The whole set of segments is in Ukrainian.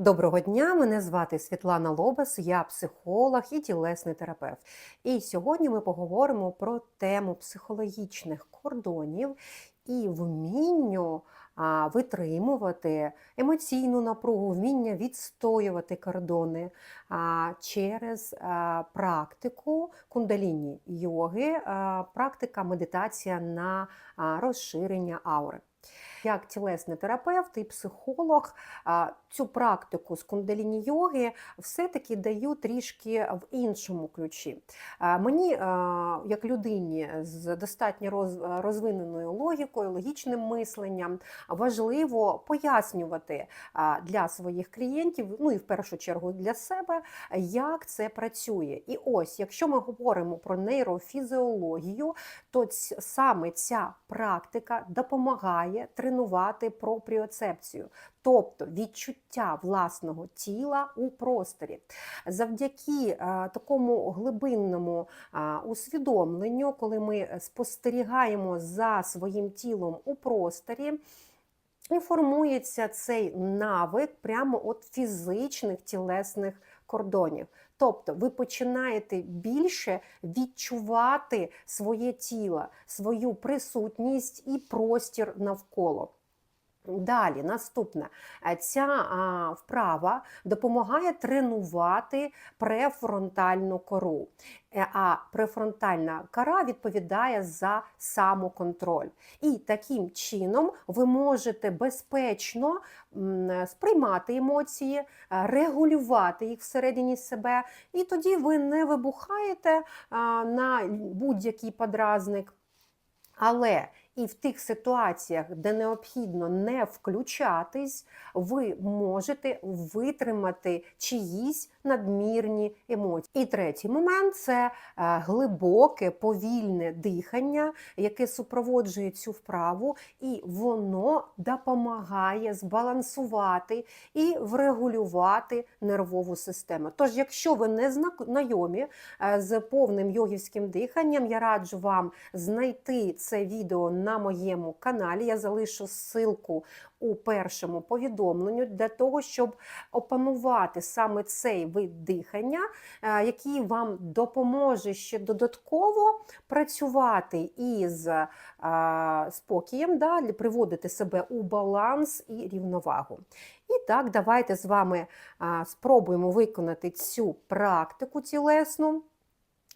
Доброго дня, мене звати Світлана Лобес, я психолог і тілесний терапевт. І сьогодні ми поговоримо про тему психологічних кордонів і вмінню витримувати емоційну напругу, вміння відстоювати кордони через практику кундаліні йоги, практика медитація на розширення аури. Як тілесний терапевт і психолог цю практику з кундаліні йоги все-таки даю трішки в іншому ключі. Мені, як людині з достатньо розвиненою логікою, логічним мисленням, важливо пояснювати для своїх клієнтів, ну і в першу чергу для себе, як це працює. І ось, якщо ми говоримо про нейрофізіологію, то саме ця практика допомагає тренувати пропріоцепцію, тобто відчуття власного тіла у просторі. Завдяки е, такому глибинному е, усвідомленню, коли ми спостерігаємо за своїм тілом у просторі. І формується цей навик прямо от фізичних тілесних кордонів. Тобто ви починаєте більше відчувати своє тіло, свою присутність і простір навколо. Далі, наступне, Е, ця вправа допомагає тренувати префронтальну кору. Е, А префронтальна кора відповідає за самоконтроль. І таким чином ви можете безпечно сприймати емоції, е, регулювати їх всередині себе, і тоді ви не вибухаєте на будь-який подразник. Але і в тих ситуаціях, де необхідно не включатись, ви можете витримати чиїсь надмірні емоції. І третій момент це е, глибоке повільне дихання, яке супроводжує цю вправу, і воно допомагає збалансувати і врегулювати нервову систему. Тож, якщо ви не знайомі е, з повним йогівським диханням, я раджу вам знайти це відео на моєму каналі. Я залишу ссылку у першому повідомленню для того, щоб опанувати саме цей вид дихання, е, який вам допоможе ще додатково працювати із е, спокієм, да, приводити себе у баланс і рівновагу. І так, давайте з вами спробуємо виконати цю практику тілесну.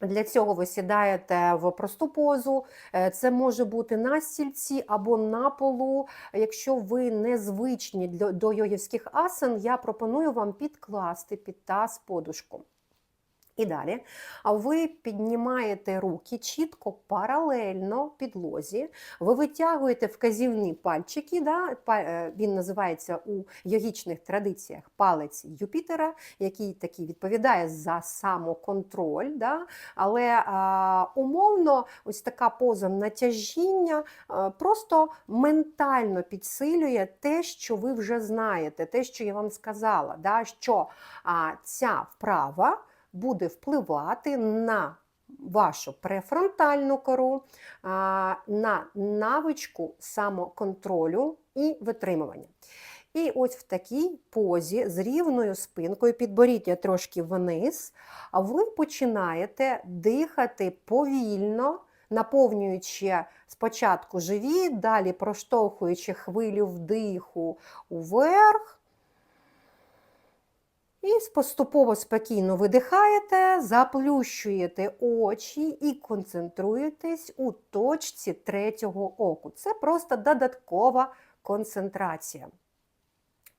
Для цього ви сідаєте в просту позу. Е, Це може бути на стільці або на полу. Якщо ви не звичні для- до йогівських асан, я пропоную вам підкласти під таз подушку. І далі а ви піднімаєте руки чітко паралельно підлозі, ви витягуєте вказівні пальчики, да? е, він називається у йогічних традиціях палець Юпітера, який такий відповідає за самоконтроль. Да? Але а, умовно, ось така поза натяжіння а, просто ментально підсилює те, що ви вже знаєте, те, що я вам сказала, да? що а, ця вправа буде впливати на вашу префронтальну кору, на навичку самоконтролю і витримування. І ось в такій позі з рівною спинкою, підборіддя трошки вниз, а ви починаєте дихати повільно, наповнюючи спочатку живіт, далі проштовхуючи хвилю вдиху уверх. І поступово спокійно видихаєте, заплющуєте очі і концентруєтесь у точці третього оку. Це просто додаткова концентрація.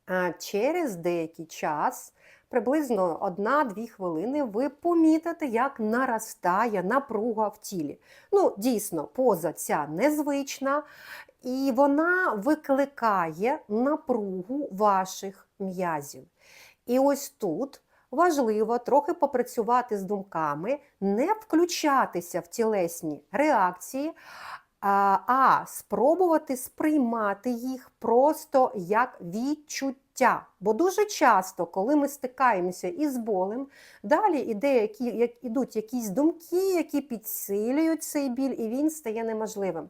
А через деякий час, приблизно 1-2 хвилини, ви помітите, як наростає напруга в тілі. Ну, дійсно, поза ця незвична, і вона викликає напругу ваших м'язів. І ось тут важливо трохи попрацювати з думками, не включатися в тілесні реакції, а, спробувати сприймати їх просто як відчуття. Бо дуже часто, коли ми стикаємося із болем, далі іде, які, як, ідуть якісь думки, які підсилюють цей біль, і він стає неможливим.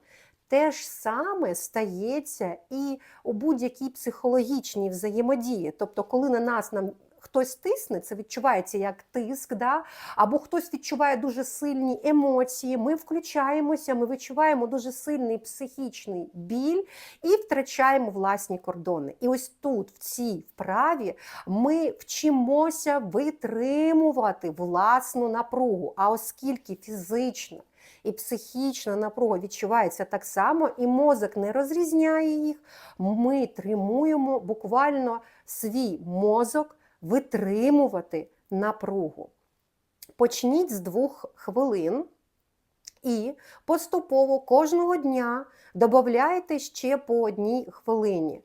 Те ж саме стається і у будь-якій психологічній взаємодії. Тобто, коли на нас нам хтось тисне, це відчувається як тиск, да? або хтось відчуває дуже сильні емоції. Ми включаємося, ми відчуваємо дуже сильний психічний біль і втрачаємо власні кордони. І ось тут, в цій вправі, ми вчимося витримувати власну напругу. А оскільки фізична і психічна напруга відчувається так само, і мозок не розрізняє їх, ми тримуємо буквально свій мозок витримувати напругу. Почніть з двох хвилин і поступово кожного дня додавайте ще по одній хвилині.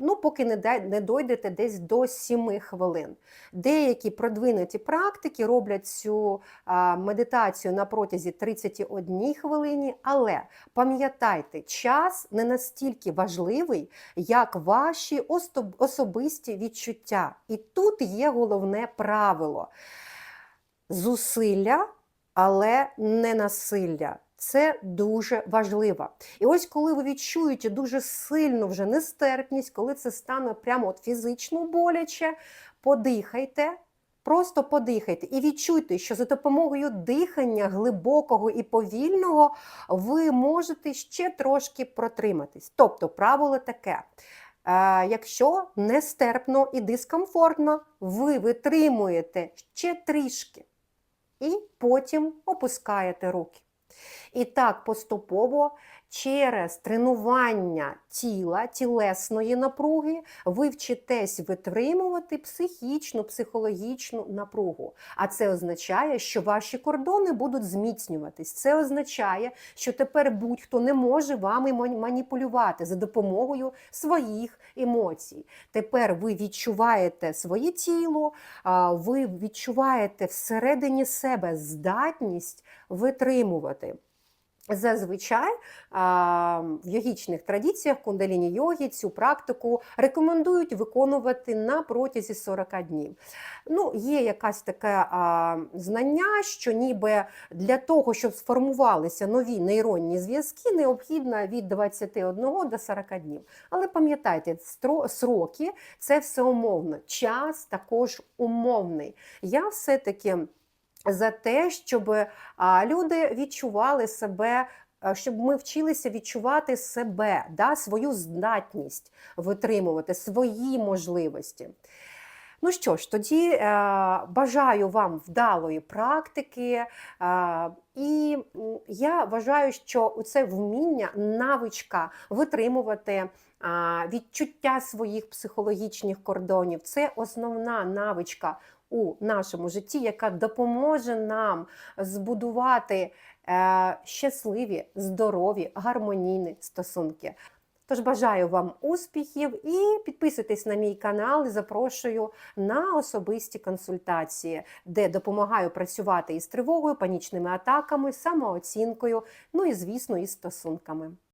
Ну, поки не, дойдете десь до 7 хвилин. Деякі продвинуті практики роблять цю медитацію на протязі 31 хвилини, але пам'ятайте, час не настільки важливий, як ваші особисті відчуття. І тут є головне правило: зусилля, але не насилля. Це дуже важливо. І ось коли ви відчуєте дуже сильну вже нестерпність, коли це стане прямо от фізично боляче, подихайте, просто подихайте і відчуйте, що за допомогою дихання глибокого і повільного ви можете ще трошки протриматись. Тобто, правило таке. Е, Якщо нестерпно і дискомфортно, ви витримуєте ще трішки і потім опускаєте руки. І так поступово через тренування тіла, тілесної напруги, ви вчитесь витримувати психічну, психологічну напругу. А це означає, що ваші кордони будуть зміцнюватись. Це означає, що тепер будь-хто не може вами маніпулювати за допомогою своїх емоцій. Тепер ви відчуваєте своє тіло, ви відчуваєте всередині себе здатність витримувати. Зазвичай в йогічних традиціях кундаліні йоги цю практику рекомендують виконувати на протязі 40 днів. Ну, є якась таке знання, що ніби для того, щоб сформувалися нові нейронні зв'язки, необхідно від 21 до 40 днів. Але пам'ятайте, сроки це все умовно. Час також умовний. Я все-таки за те, щоб а, люди відчували себе, щоб ми вчилися відчувати себе, да, свою здатність витримувати, свої можливості. Ну що ж, тоді е, бажаю вам вдалої практики, е, і я вважаю, що це вміння, навичка витримувати а, відчуття своїх психологічних кордонів це основна навичка у нашому житті, яка допоможе нам збудувати е, щасливі, здорові, гармонійні стосунки. Тож бажаю вам успіхів і підписуйтесь на мій канал і запрошую на особисті консультації, де допомагаю працювати із тривогою, панічними атаками, самооцінкою, ну і, звісно, із стосунками.